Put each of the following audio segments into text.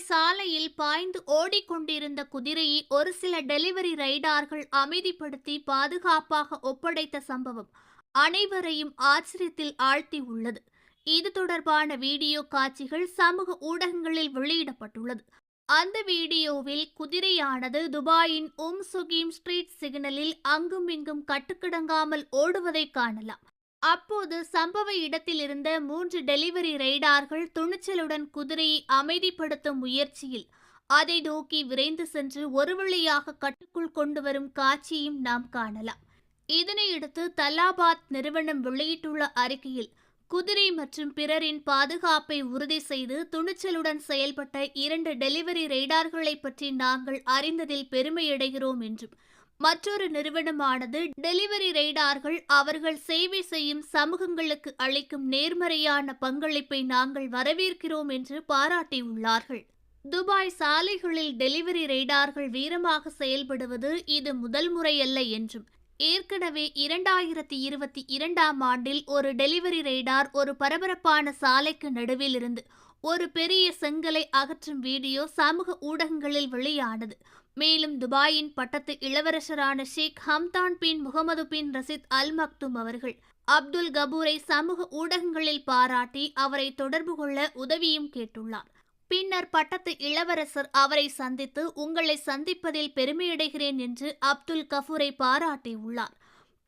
சாலையில் பாய்ந்து ஓடிக்கொண்டிருந்த குதிரையை ஒரு சில டெலிவரி ரைடார்கள் அமைதிப்படுத்தி பாதுகாப்பாக ஒப்படைத்த சம்பவம் அனைவரையும் ஆச்சரியத்தில் ஆழ்த்தி உள்ளது. இது தொடர்பான வீடியோ காட்சிகள் சமூக ஊடகங்களில் வெளியிடப்பட்டுள்ளது. அந்த வீடியோவில் குதிரையானது துபாயின் உம் சுகீம் ஸ்ட்ரீட் சிக்னலில் அங்கும் இங்கும் கட்டுக்கிடங்காமல் ஓடுவதை காணலாம். அப்போது சம்பவ இடத்திலிருந்த மூன்று டெலிவரி ரைடார்கள் துணிச்சலுடன் குதிரையை அமைதிப்படுத்தும் முயற்சியில் அதை நோக்கி விரைந்து சென்று ஒரு வழியாக கட்டுக்குள் கொண்டு வரும் காட்சியும் நாம் காணலாம். இதனையடுத்து தலாபாத் நிறுவனம் வெளியிட்டுள்ள அறிக்கையில் குதிரை மற்றும் பிறரின் பாதுகாப்பை உறுதி செய்து துணிச்சலுடன் செயல்பட்ட இரண்டு டெலிவரி ரைடார்களை பற்றி நாங்கள் அறிந்ததில் பெருமையடைகிறோம் என்றும் மற்றொரு நிறுவனமானது டெலிவரி ரைடார்கள் அவர்கள் சேவை செய்யும் சமூகங்களுக்கு அளிக்கும் நேர்மறையான பங்களிப்பை நாங்கள் வரவேற்கிறோம் என்று பாராட்டியுள்ளார்கள். துபாய் சாலைகளில் டெலிவரி ரைடார்கள் வீரமாக செயல்படுவது இது முதல் முறையல்ல என்றும் ஏற்கனவே இரண்டாயிரத்தி இருபத்தி இரண்டாம் ஆண்டில் ஒரு டெலிவரி ரைடார் ஒரு பரபரப்பான சாலைக்கு நடுவில் இருந்து ஒரு பெரிய செங்கலை அகற்றும் வீடியோ சமூக ஊடகங்களில் வெளியானது. மேலும் துபாயின் பட்டத்து இளவரசரான ஷேக் ஹம்தான் பின் முகமது பின் ரசித் அல் மக்தும் அவர்கள் அப்துல் கபூரை சமூக ஊடகங்களில் பாராட்டி அவரை தொடர்பு கொள்ள உதவியும் கேட்டுள்ளார். பின்னர் பட்டத்து இளவரசர் அவரை சந்தித்து உங்களை சந்திப்பதில் பெருமையடைகிறேன் என்று அப்துல் கஃபூரை பாராட்டியுள்ளார்.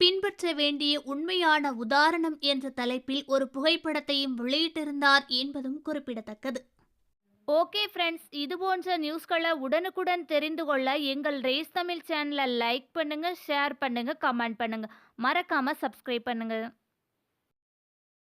பின்பற்ற வேண்டிய உண்மையான உதாரணம் என்ற தலைப்பில் ஒரு புகைப்படத்தையும் வெளியிட்டிருந்தார் என்பதும் குறிப்பிடத்தக்கது. ஓகே ஃப்ரெண்ட்ஸ் இது போன்ற நியூஸ்களை உடனுக்குடன் தெரிந்து கொள்ள எங்கள் ரேஸ் தமிழ் சேனலை லைக் பண்ணுங்கள் ஷேர் பண்ணுங்கள் கமெண்ட் பண்ணுங்கள் மறக்காமல் சப்ஸ்கிரைப் பண்ணுங்கள்